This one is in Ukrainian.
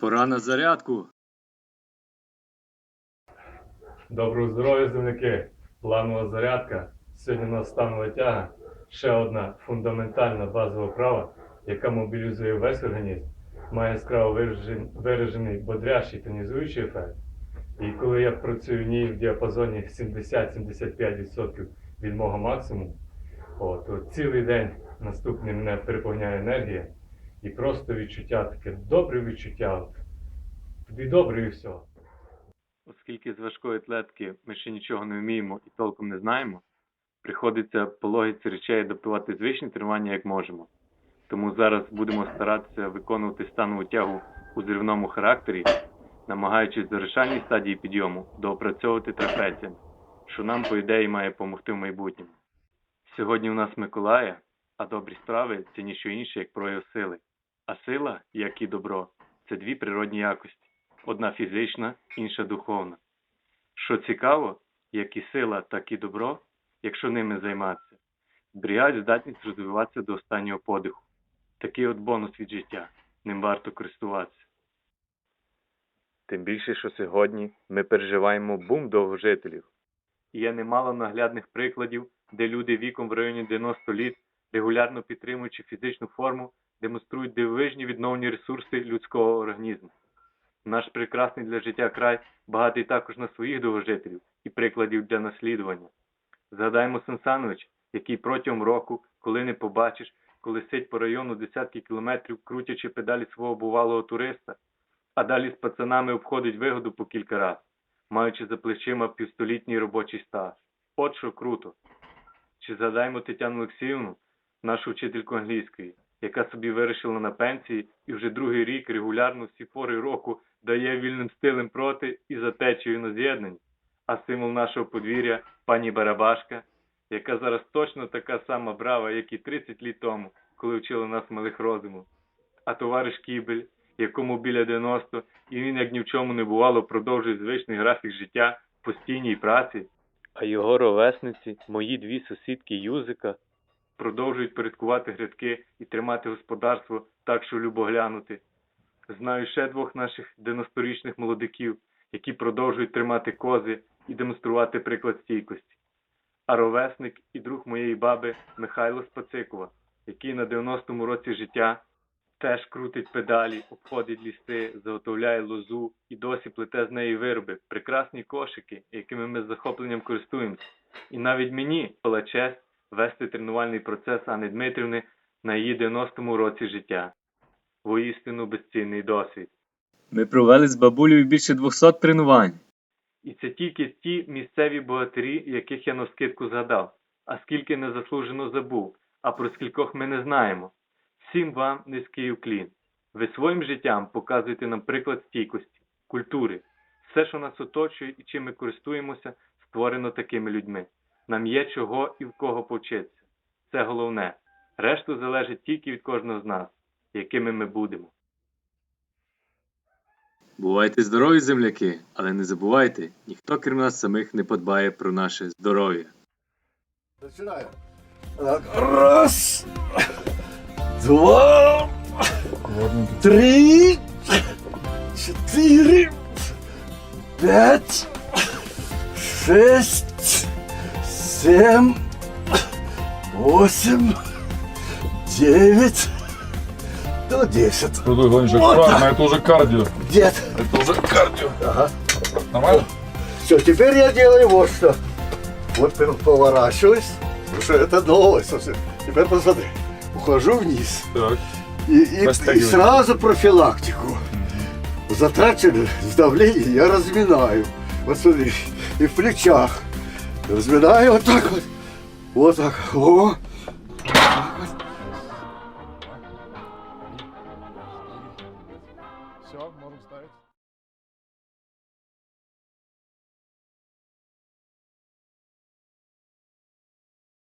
Пора на зарядку. Доброго здоров'я, земляки! Планова зарядка. Сьогодні у нас станова тяга. Ще одна фундаментальна базова вправа, яка мобілізує весь організм, має яскраво виражен- виражений бодрящий тонізуючий ефект. І коли я працюю в ній в діапазоні 70-75% від мого максимуму, то цілий день наступний мене переповняє енергія і просто відчуття таке добре відчуття. Тобі добре і все. Оскільки з важкої атлетки ми ще нічого не вміємо і толком не знаємо, приходиться по логіці речей адаптувати звичні тренування як можемо. Тому зараз будемо старатися виконувати станову тягу у зривному характері, намагаючись в завершальній стадії підйому доопрацьовувати трапеціями, що нам, по ідеї, має допомогти в майбутньому. Сьогодні у нас Миколая, а добрі справи це ніщо інше, як прояв сили. А сила, як і добро, це дві природні якості одна фізична, інша духовна. Що цікаво, як і сила, так і добро, якщо ними займатися, зберігають здатність розвиватися до останнього подиху. Такий от бонус від життя, ним варто користуватися. Тим більше, що сьогодні ми переживаємо бум довгожителів. І є немало наглядних прикладів, де люди віком в районі 90 літ, регулярно підтримуючи фізичну форму, демонструють дивовижні відновлені ресурси людського організму. Наш прекрасний для життя край багатий також на своїх довгожителів і прикладів для наслідування. Згадаємо Сансанович, який протягом року, коли не побачиш, коли сить по району десятки кілометрів, крутячи педалі свого бувалого туриста, а далі з пацанами обходить вигоду по кілька раз, маючи за плечима півстолітній робочий стаж. От що круто. Чи згадаємо Тетяну Олексіївну, нашу вчительку англійської, яка собі вирішила на пенсії і вже другий рік регулярно всі пори року дає вільним стилем проти і за течією на з'єднанні. А символ нашого подвір'я пані Барабашка, яка зараз точно така сама брава, як і 30 літ тому, коли вчила нас малих розуму. А товариш Кібель, якому біля 90, і він як ні в чому не бувало продовжує звичний графік життя постійній праці. А його ровесниці, мої дві сусідки Юзика, продовжують порядкувати грядки і тримати господарство так, що любо глянути. Знаю ще двох наших 90-річних молодиків, які продовжують тримати кози і демонструвати приклад стійкості. А ровесник і друг моєї баби Михайло Спацикова, який на 90-му році життя теж крутить педалі, обходить ліси, заготовляє лозу і досі плете з неї вироби, прекрасні кошики, якими ми з захопленням користуємося. І навіть мені честь вести тренувальний процес Анни Дмитрівни на її 90-му році життя. Воістину безцінний досвід. Ми провели з бабулею більше 200 тренувань. І це тільки ті місцеві богатирі, яких я навскидку згадав, а скільки незаслужено забув, а про скількох ми не знаємо. Всім вам низький уклін. Ви своїм життям показуєте нам приклад стійкості, культури. Все, що нас оточує і чим ми користуємося, створено такими людьми. Нам є чого і в кого повчитися. Це головне. Решту залежить тільки від кожного з нас, якими ми будемо. Бувайте здорові, земляки, але не забувайте, ніхто крім нас самих не подбає про наше здоров'я. Так, раз, два, три, четыре, пять, шесть, семь, восемь, девять, до десять. Крутой гонщик. Вот Правильно, это уже кардио. Дед. Это уже кардио. Ага. Нормально? Все, теперь я делаю вот что. Вот поворачиваюсь. Уже это новое совсем. Теперь посмотри. Ухожу вниз. Так. И, и- и сразу профилактику. Затрачено давление я разминаю. Вот смотри, и в плечах. Разминаю вот так вот. Вот так. О. Все, можем ставить.